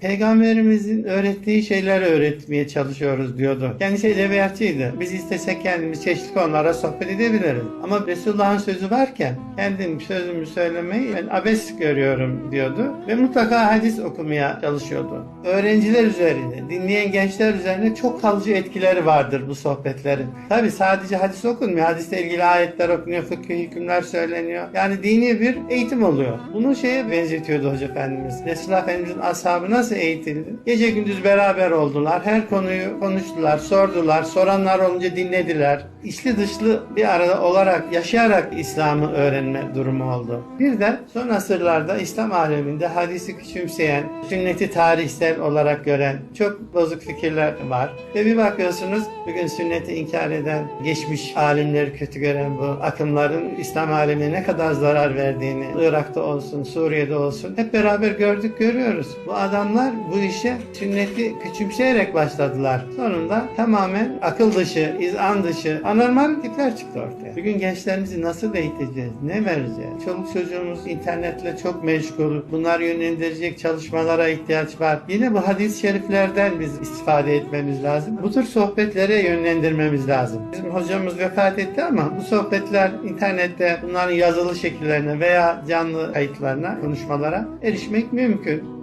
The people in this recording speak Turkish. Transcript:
Peygamberimizin öğrettiği şeyleri öğretmeye çalışıyoruz diyordu. Kendisi edebiyatçıydı. Biz istesek kendimiz çeşitli konulara sohbet edebiliriz. Ama Resulullah'ın sözü varken kendim sözümü söylemeyi ben abes görüyorum diyordu. Ve mutlaka hadis okumaya çalışıyordu. Öğrenciler üzerinde, dinleyen gençler üzerinde çok kalıcı etkileri vardır bu sohbetlerin. Tabi sadece hadis okunmuyor. Hadiste ilgili ayetler okunuyor, fıkıh hükümler söyleniyor. Yani dini bir eğitim oluyor. Bunu şeye benzetiyordu Hoca Efendimiz. Resulullah Efendimizin ashabı nasıl eğitildi? Gece gündüz beraber oldular. Her konuyu konuştular, sordular. Soranlar olunca dinlediler. İçli dışlı bir arada olarak, yaşayarak İslam'ı öğrenme durumu oldu. Bir de son asırlarda İslam aleminde hadisi küçümseyen, sünneti tarihsel olarak gören çok bozuk fikirler var. Ve bir bakıyorsunuz bugün sünneti inkar eden, geçmiş alimleri kötü gören bu akımların İslam alemine ne kadar zarar verdiğini Irak'ta olsun, Suriye'de olsun hep beraber gördük, görüyoruz. Bu adamlar bu işe sünneti küçümseyerek başladılar. Sonunda tamamen akıl dışı, izan dışı, anormal tipler çıktı ortaya. Bugün gençlerimizi nasıl eğiteceğiz, ne vereceğiz? Çoluk çocuğumuz internetle çok meşgul. Bunlar yönlendirecek çalışmalara ihtiyaç var. Yine bu hadis-i şeriflerden biz istifade etmemiz lazım. Bu tür sohbetlere yönlendirmemiz lazım. Bizim hocamız vefat etti ama bu sohbetler internette bunların yazılı şekillerine veya canlı kayıtlarına, konuşmalara erişmek mümkün.